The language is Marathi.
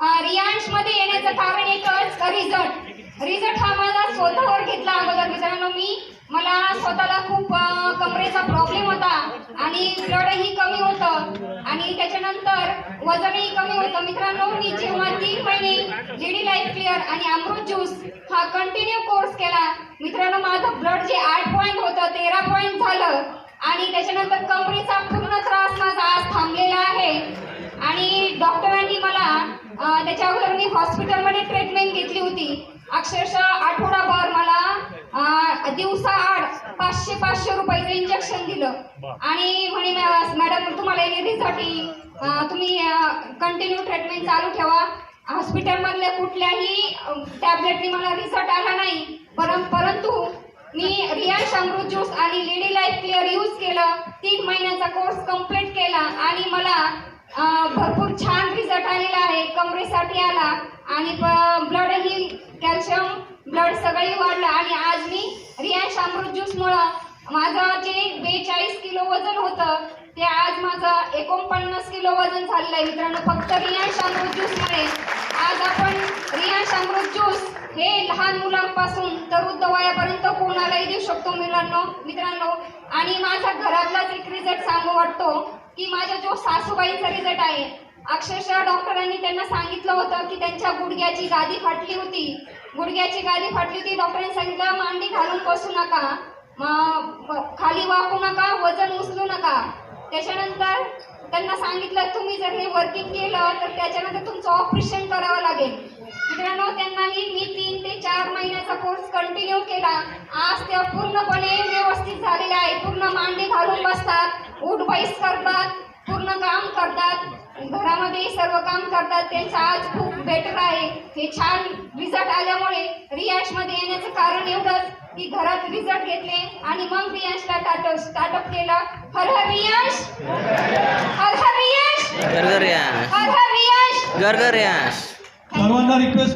रियांशमध्ये येण्याचं कारण एकच रिझल्ट रिझल्ट हा मला स्वतःवर घेतला अगोदर. मित्रांनो मी मला स्वतःला खूप कमरेचा प्रॉब्लेम होता आणि ब्लडही कमी होतं. आणि त्याच्यानंतर वजनही कमी होतं. मित्रांनो मी जेव्हा तीन महिने लेडी लाईफ क्लिअर आणि अमृत ज्यूस हा कंटिन्यू कोर्स केला मित्रांनो माझं ब्लड जे आठ पॉईंट होतं तेरा पॉईंट झालं. आणि त्याच्यानंतर कमरेचा पूर्ण त्रास माझा आज थांबलेला आहे. आणि डॉक्टर त्याच्या अगोदर मी हॉस्पिटलमध्ये ट्रीटमेंट घेतली होती. अक्षरशः आठवडाभर मला अं, दिवसाआड पाचशे पाचशे रुपयाचं इंजेक्शन दिलं. आणि म्हणे "मॅ- मॅडम तुम्हाला येणे रिझल्ट येईल अं, तुम्ही कंटिन्यू ट्रीटमेंट चालू ठेवा. हॉस्पिटलमधल्या कुठल्याही टॅबलेटनी मला रिझल्ट आला नाही. परं परंतु मी रियांश अमृत ज्यूस आणि लेडी लाईफ क्लिअर यूज केलं. तीन महिन्याचा कोर्स कंप्लीट केला आणि मला भरपूर छान रिझल्ट आलेला आहे कमरेसाठी आणि ब्लड ही कॅल्शियम ब्लड सगळे वाढलं. आणि आज मी रियांश अमृत ज्यूसमुळं माझं जे बेचाळीस किलो वजन होतं ते आज माझं एकोणपन्नास किलो वजन झालेलं आहे. मित्रांनो फक्त रियांश अमृत ज्यूसमुळे आज आपण रियान अमृत ज्यूस हे लहान मुलांपासून तर वृद्ध वयापर्यंत कोणालाही देऊ शकतो मुलांनो मित्रांनो. आणि माझा घरातलाच एक रिझल्ट सांगू वाटतो की माझ्या जो सासूबाईचा रिझल्ट आहे अक्षरशः डॉक्टरांनी त्यांना सांगितलं होतं की त्यांच्या गुडघ्याची गादी फाटली होती. गुडघ्याची गादी फाटली होती. डॉक्टरांनी सांगितलं मांडी घालून बसू नका. खाली वाकू नका वजन उचलू नका. त्याच्यानंतर त्यांना सांगितलं तुम्ही जर हे वर्किंग केलं तर त्याच्यानंतर तुमचं ऑपरेशन करावं लागेल. मित्रांनो त्यांनाही मी तीन ते चार महिन्याचा कोर्स कंटिन्यू केला. आज त्या पूर्णपणे व्यवस्थित झालेल्या आहे पूर्ण मांडी घालून बसतात उठ बैस करतात पूर्ण काम करतात. घरामध्ये सर्व काम करतात त्यांचं आज खूप बेटर आहे. हे छान रिझल्ट आल्यामुळे रियाशमध्ये येण्याचं कारण एवढंच की घरात रिझल्ट घेतले आणि मग रियांशला स्टार्टअप स्टार्टअप केलं. हर हर रियांश! हर हर रियांश! हर हर रियांश! गरगर यास सर्वांना रिक्वेस्ट